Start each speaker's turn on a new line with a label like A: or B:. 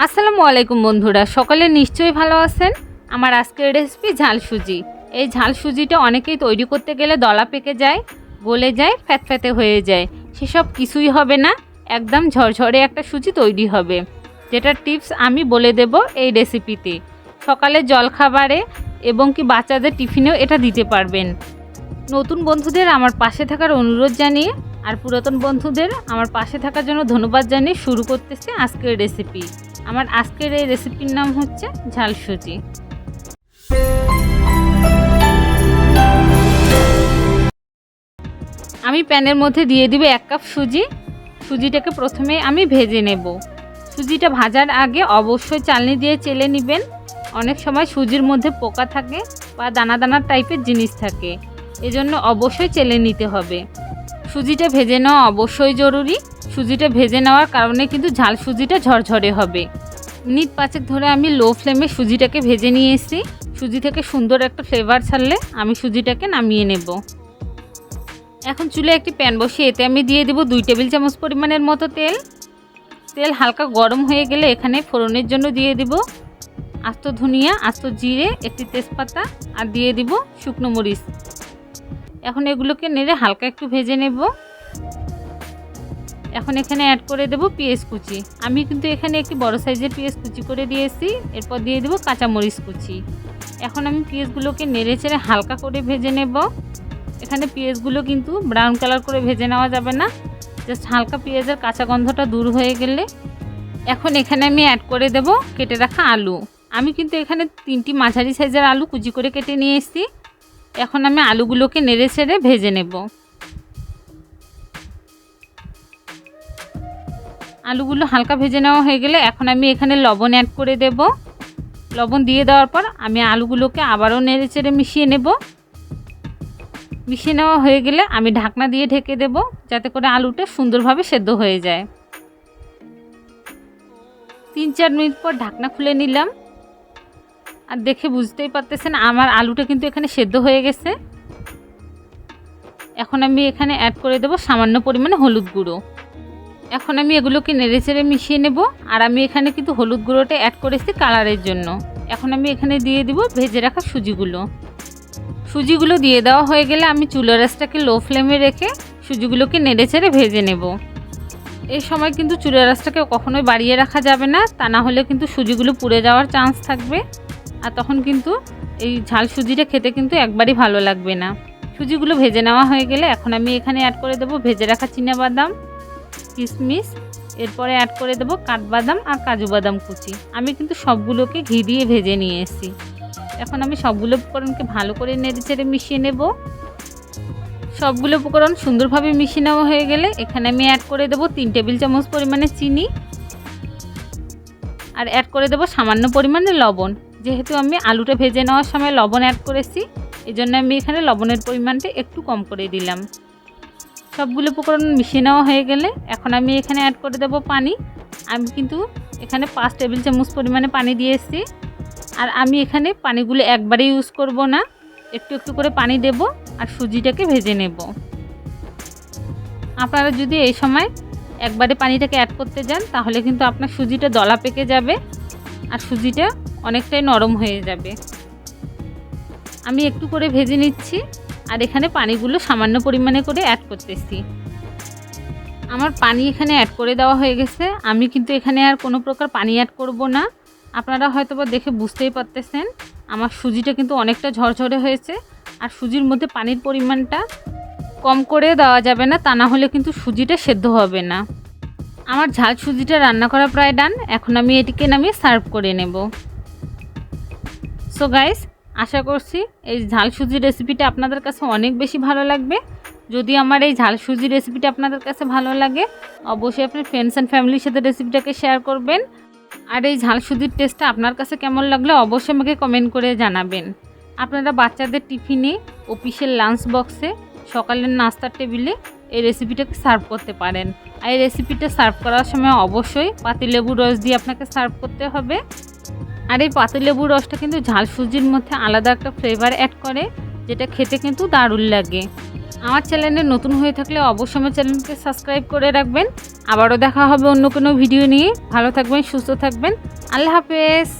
A: আসসালামু আলাইকুম বন্ধুরা, সকালে নিশ্চয়ই ভালো আছেন? আমার আজকের রেসিপি ঝাল সুজি। এই ঝাল সুজিটা অনেকেই তৈরি করতে গেলে দলা পেকে যায়, গলে যায়, ফ্যাতফ্যাতে হয়ে যায়। সেসব কিছুই হবে না, একদম ঝরঝরে একটা সুজি তৈরি হবে। যেটা টিপস আমি বলে দেব এই রেসিপিতে সকালে জলখাবারে এবং কি বাচ্চাদের টিফিনেও এটা দিতে পারবেন। নতুন বন্ধুদের আমার পাশে থাকার অনুরোধ জানিয়ে আর পুরাতন বন্ধুদের আমার পাশে থাকার জন্য ধন্যবাদ জানিয়ে শুরু করতেছি আজকের রেসিপি আমার আজকের এই রেসিপির নাম হচ্ছে ঝাল সুজি। আমি প্যানের মধ্যে দিয়ে দিব এক কাপ সুজি। সুজিটাকে প্রথমে আমি ভেজে নেব। সুজিটা ভাজার আগে অবশ্যই চালনি দিয়ে চেলে নেবেন। অনেক সময় সুজির মধ্যে পোকা থাকে বা দানা দানা টাইপের জিনিস থাকে। এজন্য অবশ্যই চেলে নিতে হবে। সুজিটা ভেজে নেওয়া অবশ্যই জরুরি। সুজিটা ভেজে নেওয়ার কারণে কিন্তু ঝাল সুজিটা ঝরঝরে হবে। মিনিট পাঁচেক ধরে আমি লো ফ্লেমে সুজিটাকে ভেজে নিয়ে এসেছি। সুজি থেকে সুন্দর একটা ফ্লেভার ছাড়লে আমি সুজিটাকে নামিয়ে নেব। এখন চুলে একটি প্যান বসিয়ে এতে আমি দিয়ে দেবো দুই টেবিল চামচ পরিমাণের মতো তেল। তেল হালকা গরম হয়ে গেলে এখানে ফোড়নের জন্য দিয়ে দিব আস্ত ধনিয়া, আস্ত জিরে, একটি তেজপাতা, আর দিয়ে দিব শুকনো মরিচ। এখন এগুলোকে নেড়ে হালকা একটু ভেজে নেব। এখন এখানে অ্যাড করে দেব পেঁয়াজ কুচি। আমি কিন্তু এখানে একটি বড় সাইজের পেঁয়াজ কুচি করে দিয়েছি, এরপর দিয়ে দেবো কাঁচামরিচ কুচি। এখন আমি পেঁয়াজগুলোকে নেড়ে চেড়ে হালকা করে ভেজে নেব। এখানে পেঁয়াজগুলো কিন্তু ব্রাউন কালার করে ভেজে নেওয়া যাবে না। জাস্ট হালকা পেঁয়াজের কাঁচা গন্ধটা দূর হয়ে গেলে। এখন এখানে আমি অ্যাড করে দেব কেটে রাখা আলু। আমি কিন্তু এখানে তিনটি মাঝারি সাইজের আলু কুচি করে কেটে নিয়ে এসেছি এখন আমি আলুগুলোকে নেড়ে ছেড়ে ভেজে নেব। আলুগুলো হালকা ভেজে নেওয়া হয়ে গেলে এখন আমি এখানে লবণ অ্যাড করে দেব। লবণ দিয়ে দেওয়ার পর আমি আলুগুলোকে আবারও নেড়ে চেড়ে মিশিয়ে নেব। মিশিয়ে নেওয়া হয়ে গেলে আমি ঢাকনা দিয়ে ঢেকে দেব যাতে করে আলুটা সুন্দরভাবে সেদ্ধ হয়ে যায়। তিন চার মিনিট পর ঢাকনা খুলে নিলাম। আর দেখে বুঝতেই পারতেছেন আমার আলুটা কিন্তু এখানে সেদ্ধ হয়ে গেছে। এখন আমি এখানে অ্যাড করে দেব সামান্য পরিমাণে হলুদ গুঁড়ো। এখন আমি এগুলোকে নেড়ে চেড়ে মিশিয়ে নেব আর আমি এখানে কিন্তু হলুদ গুঁড়োটা অ্যাড করেছি কালারের জন্য। এখন আমি এখানে দিয়ে দিব ভেজে রাখা সুজিগুলো। সুজিগুলো দিয়ে দেওয়া হয়ে গেলে আমি চুলো রাসটাকে লো ফ্লেমে রেখে সুজিগুলোকে নেড়ে চেড়ে ভেজে নেব। এই সময় কিন্তু চুলো রাসটাকে কখনোই বাড়িয়ে রাখা যাবে না, তা না হলে কিন্তু সুজিগুলো পুড়ে যাওয়ার চান্স থাকবে। আর তখন কিন্তু এই ঝাল সুজিটা খেতে কিন্তু একবারই ভালো লাগবে না। সুজিগুলো ভেজে নেওয়া হয়ে গেলে এখন আমি এখানে অ্যাড করে দেবো ভেজে রাখা বাদাম কিশমিশ এরপরে অ্যাড করে দেবো কাঠবাদাম আর কাজু বাদাম কুচি। আমি কিন্তু সবগুলোকে ঘি দিয়ে ভেজে নিয়ে এসেছি। এখন আমি সবগুলো উপকরণকে ভালো করে নেড়ে চেড়ে মিশিয়ে নেব। সবগুলো উপকরণ সুন্দরভাবে মিশিয়ে নেওয়া হয়ে গেলে এখানে আমি অ্যাড করে দেবো তিন টেবিল চামচ পরিমাণে চিনি। আর অ্যাড করে দেবো সামান্য পরিমাণে লবণ। যেহেতু আমি আলুটা ভেজে নেওয়ার সময় লবণ অ্যাড করেছি এই জন্য আমি এখানে লবণের পরিমাণটা একটু কম করে দিলাম। সবগুলো উপকরণ মিশিয়ে নেওয়া হয়ে গেলে এখন আমি এখানে অ্যাড করে দেবো পানি। আমি কিন্তু এখানে পাঁচ টেবিল চামচ পরিমাণে পানি দিয়ে দিয়েছি। আর আমি এখানে পানিগুলো একবারে ইউজ করব না, একটু একটু করে পানি দেব আর সুজিটাকে ভেজে নেব। আপনারা যদি এই সময় একবারে পানিটাকে অ্যাড করতে যান, তাহলে কিন্তু আপনার সুজিটা দলা পেকে যাবে। আর সুজিটা অনেকটাই নরম হয়ে যাবে। আমি একটু করে ভেজে নিচ্ছি আর এখানে পানিগুলো সামান্য পরিমাণে করে অ্যাড করতেছি। আমার পানি এখানে অ্যাড করে দেওয়া হয়ে গেছে। আমি কিন্তু এখানে আর কোনো প্রকার পানি অ্যাড করব না। আপনারা হয়তো বা দেখে বুঝতেই পারতেছেন, আমার সুজিটা কিন্তু অনেকটা ঝরঝরে হয়েছে। আর সুজির মধ্যে পানির পরিমাণটা কম করে দেওয়া যাবে না, তা না হলে কিন্তু সুজিটা সেদ্ধ হবে না। আমার ঝাল সুজিটা রান্না করা প্রায় ডান এখন আমি এটিকে নামিয়ে সার্ভ করে নেব। সো গাইস আশা করছি এই ঝাল সুজি রেসিপিটা আপনাদের কাছে অনেক বেশি ভালো লাগবে। যদি আমার এই ঝাল সুজি রেসিপিটা আপনাদের কাছে ভালো লাগে, অবশ্যই আপনি ফ্রেন্ডস অ্যান্ড ফ্যামিলির সাথে রেসিপিটাকে শেয়ার করবেন। আর এই ঝাল সুজির টেস্টটা আপনার কাছে কেমন লাগল, অবশ্যই আমাকে কমেন্ট করে জানাবেন। আপনারা বাচ্চাদের টিফিনে অফিসের লাঞ্চ বক্সে সকালের নাস্তার টেবিলে এই রেসিপিটাকে সার্ভ করতে পারেন। আর এই রেসিপিটা সার্ভ করার সময় অবশ্যই পাতিলেবুর রস দিয়ে আপনাকে সার্ভ করতে হবে। আর এই পাতিলেবুর রসটা কিন্তু ঝাল সুজির মধ্যে আলাদা একটা ফ্লেভার অ্যাড করে, যেটা খেতে কিন্তু দারুণ লাগে। আমার চ্যানেলে নতুন হয়ে থাকলে অবশ্যই আমার চ্যানেলকে সাবস্ক্রাইব করে রাখবেন। আবারও দেখা হবে অন্য কোনো ভিডিও নিয়ে। ভালো থাকবেন, সুস্থ থাকবেন। আল্লাহ হাফেজ।